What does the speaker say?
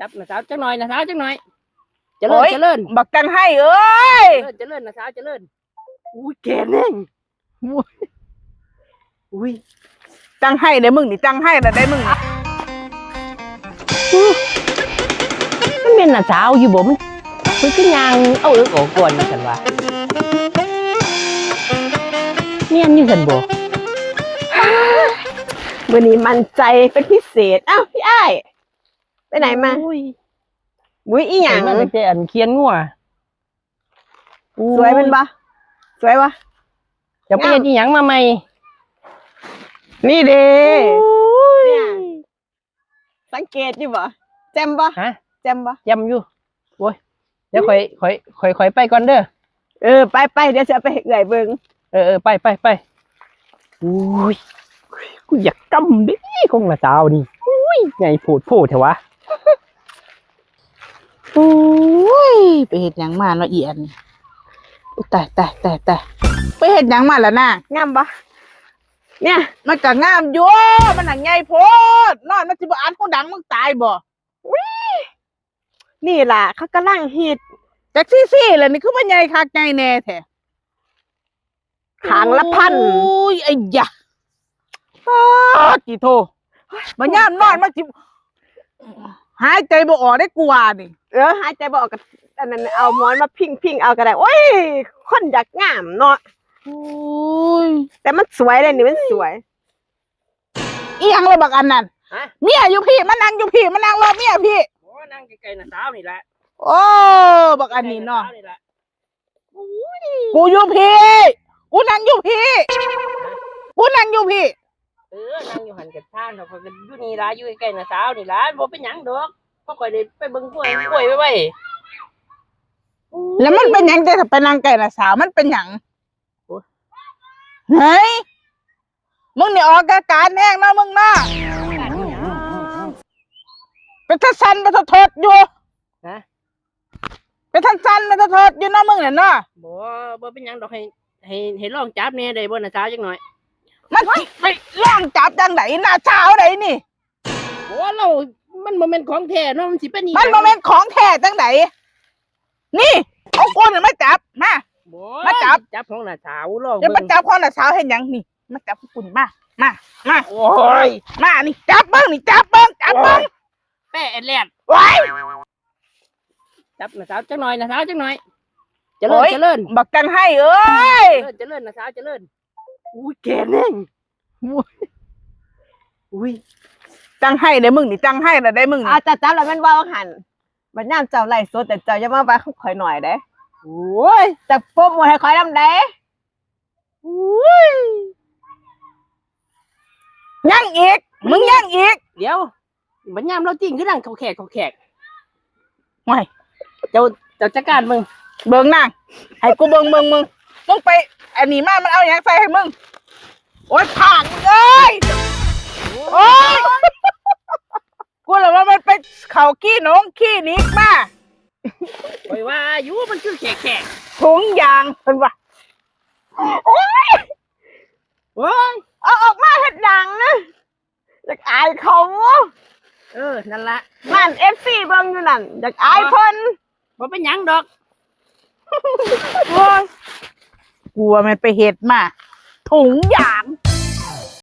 จับนะสาวจังหน่อยนะสาวจังหน่อยเจริโอ้ญยเจริญบักกันให้เอ้ยเจริญเจริญนะสาวเจริญอุ้ยแกเน่งอุ้ยจังให้เด้มึงนี่จังให้ละได้มึงนี่มันเป็นน่ะสาวอยู่บ่มันมันคือยางเอาเอิกออกก่อนนะฉันว่าเมียนอยู่ฉันบ่วันนี้มันใจเป็นพิเศษอ้าวพี่อ้าย ไปไหนมาอุ้ยบุ้ยอีหยังมาตั้งแต่อันเคียนงัวสวยเป็นปะสวยวะจะไปเฮ็ดอีหยังมาใหม่นี่เด้เนี่เนี่ยยสังเกตอยู่ปะแจมปะฮะแจมปะจำอยู่โว้ยเดี๋ยวค่อยค่อยค่อยค่อยไปก่อนเด้อเออไปไปเดี๋ยวจะเอาไปเอื่อยเบิงเออเออไปไปไปอุ้ยกูอยากกำดิคงละสาวนี่อุ้ยไงโผดโผดเถอะวะ โอ้ยไปเฮ็ดหยังมาเนาะอีอันนี่อุ๊ยตายตายตายตายไปเฮ็ดหยังมาแล้วนางงามปะเนี่ยมันก็งามอยู่มันหนังใหญ่โพดนอนมันสิบ่อ่านหูดังมึงตายบ่นี่ล่ะเขากำลังฮิตจักซี่ๆแล้วนี่คือมันใหญ่คักใหญ่แน่แท้ขางละพันโอ้ยไอ้ยะป๊าดกี่โทมันย่ามนอนมันสิ หายใจบ่ออกได้กลัวนี่เออหายใจบออกกับอันนั้นเอาหมอนมาพิงพิงเอาก็ได้โอ้ยคนอยากงามเนาะโอ้ยแต่มันสวยเลยนี่มันสวยอีหยังเลยบักอันนั้นฮะเมียอยู่พี่มันนั่งอยู่พี่มันนั่งรอเมียพี่ โอ้นั่งไกลๆนะสาวนี่แหละโอ้บักอันนี้เนาะสาวแหละกูอยู่พี่ กูนั่งอยู่พี่ กูนั่งอยู่พี่ เออนั่งอยู่หันกับท่านเขาก็อยู่นี่ละอยู่ใกล้ๆนะสาวนี่ละบ่เป็นหยังดอกก็ค่อยได้ไปเบิ่งกล้วยกล้วยไว้ไว้แล้วมันเป็นหยังแต่ถ้าไปนั่งไก่ละสาวมันเป็นหยังเฮ้ยมึงนี่ออกอาการแห้งเนาะมึงเนาะเป็นทัสันเป็นทะทดอยู่ฮะเป็นทัสันเป็นทะทดอยู่เนาะมึงเนี่ยเนาะบ่บ่เป็นหยังดอกให้ให้ให้ลองจับแหน่ได้บ่นะสาวจักหน่อย มันสิไปล่องจับจังไหนหน้าเช้าไหนนี่บ่เรา มันบ่แม่นของแท้เนาะมันสิเป็นอีหยังมันโมเมนของแท้จังไหนนี่เอาคนมาจับมาบ่มาจับ จับของน่ะสาวลองอย่ามาเบิ่งจับของหน้าเช้าเห็นยังนี่ มาจับคุณมา มา มา โอ้ย มานี่จับเบิ้งนี่จับเบิ้งจับเบิ้งแป้แอดแลดไว้จับนะสาวจักหน่อยนะสาวจักหน่อยเจริโอ้ญยเจริญบักกันให้เอ้ยเจริญเจริญนะสาวเจริญ อุ้ยแกเน่งอุ้ยจังให้เด้มึงนี่จังให้ละได้มึงอานี่จัดจ้าแล้วแม่นว่าว่าหันบัดยามเจ้าไล่สดแต่เจ้าอย่ามาไปข่อยหน่อยเด้โอ้ยแต่โปรโมทให้ข่อยนำเด้อุ้ยยังอีก มึงยังอีก เดี๋ยวบัญยามเราจริงคือนั่งเขาแขกเขาแขกไว้เจ้าเจ้าจัดการมึงเบิ่งนางให้กูเบิ่งมึงมึงมึงไป อันนี้มามันเอาอย่างใส่ให้มึง โอ๊ยผ่านมึงเอ้ยโอ๊ยกูเลยว่ามันเป็นเขาขี้หนงขี้หนิกมาโอ้ยว่าอยู่มันคือแขกแขกถุงยางเพิ่นว่าโอ้ยเอาออกมาเฮ็ดหยังนะอยากอายเขาเออนั่นละนั่น FC เบิ่งอยู่นั่นอยากอายเพิ่นบ่เป็นหยังดอกโอ๊ย กลัวมันไปเห็ดมาถุงยาง